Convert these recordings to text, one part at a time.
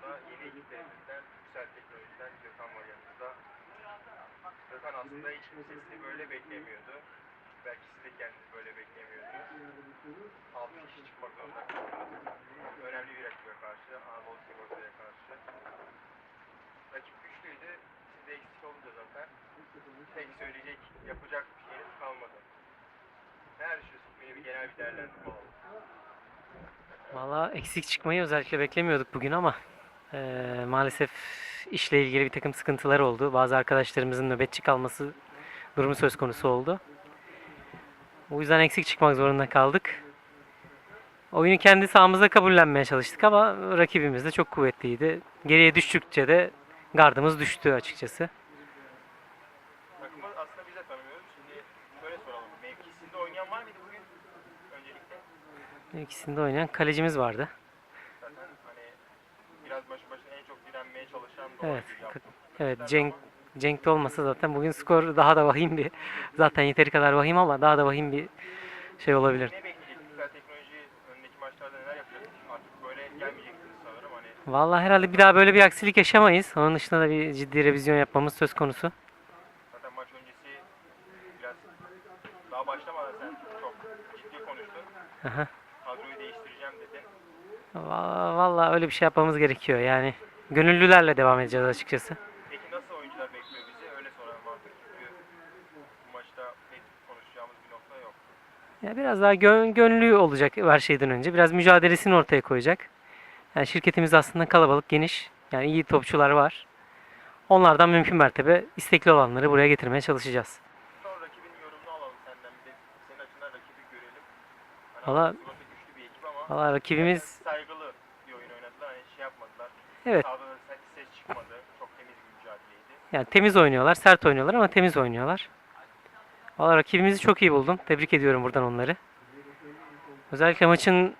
sonunda yeni ekiplerimizden Yüksel Teknoloji'den Gökhan var yanımızda. Gökhan aslında hiç kimsesi böyle beklemiyordu. Belki siz de kendiniz böyle beklemiyorsunuz. 6 kişi çıkmak zorunda kaldınız. Önemli bir rakibe karşı, Anadolu Sigorta'ya karşı. Rakip güçlüydü. Siz de eksik olunca zaten pek söyleyecek, yapacak bir şeyiniz kalmadı. Neler düşünüyorsun? Beni bir genel bir değerlendirme alalım. Valla eksik çıkmayı özellikle beklemiyorduk bugün ama eee, maalesef işle ilgili bir takım sıkıntılar oldu. Bazı arkadaşlarımızın nöbetçi kalması durumu söz konusu oldu. O yüzden eksik çıkmak zorunda kaldık. Oyunu kendi sahamızda kabullenmeye çalıştık ama rakibimiz de çok kuvvetliydi. Geriye düştükçe de gardımız düştü açıkçası. Takımı aslında biz de tanımıyoruz. Şimdi böyle soralım. Mevkisinde oynayan var mıydı bugün? Öncelikle. İkisinde oynayan kalecimiz vardı. Başına en çok direnmeye çalışan da Evet. Evet Cenk Cenk de olmasa zaten bugün skor daha da vahim bir zaten yeteri kadar vahim ama daha da vahim bir şey olabilir. Ne. Hani Vallahi herhalde bir daha böyle bir aksilik yaşamayız. Onun dışında da bir ciddi revizyon yapmamız söz konusu. zaten maç öncesi biraz daha başlamadan sen çok ciddi konuştun. Aha. Kadroyu değiştireceğim dedin. Va- Vallahi öyle bir şey yapmamız gerekiyor. Yani gönüllülerle devam edeceğiz açıkçası. Peki nasıl oyuncular bekliyor bizi? Öyle soralım artık. Çünkü bu maçta pek konuşacağımız bir nokta yok. Ya biraz daha gön gönüllü olacak her şeyden önce. Biraz mücadelesini ortaya koyacak. Yani şirketimiz aslında kalabalık, geniş. Yani iyi topçular var. Onlardan mümkün mertebe istekli olanları buraya getirmeye çalışacağız. Son rakibin yorumunu alalım senden. Bir de senin açından rakibi görelim. Hani Valla- aslında Sivas'a güçlü bir ekip ama Valla rakibimiz saygılı bir oyun oynadılar. Hani şey yapmadılar. Evet. Sahada da ses, çıkmadı. Çok temiz bir mücadeleydi. yani temiz oynuyorlar, sert oynuyorlar ama temiz oynuyorlar. Valla rakibimizi çok iyi buldum. Tebrik ediyorum buradan onları. Özellikle maçın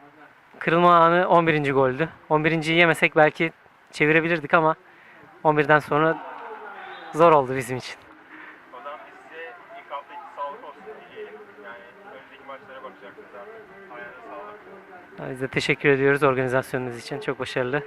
kırılma anı 11. goldü. 11.yi yemesek belki çevirebilirdik ama 11'den sonra zor oldu bizim için. O zaman biz size ilk hafta içi sağlık olsun dileyelim. Yani önümüzdeki maçlara bakacaksınız artık. Ayağına sağlık. Biz de teşekkür ediyoruz organizasyonunuz için. Çok başarılı.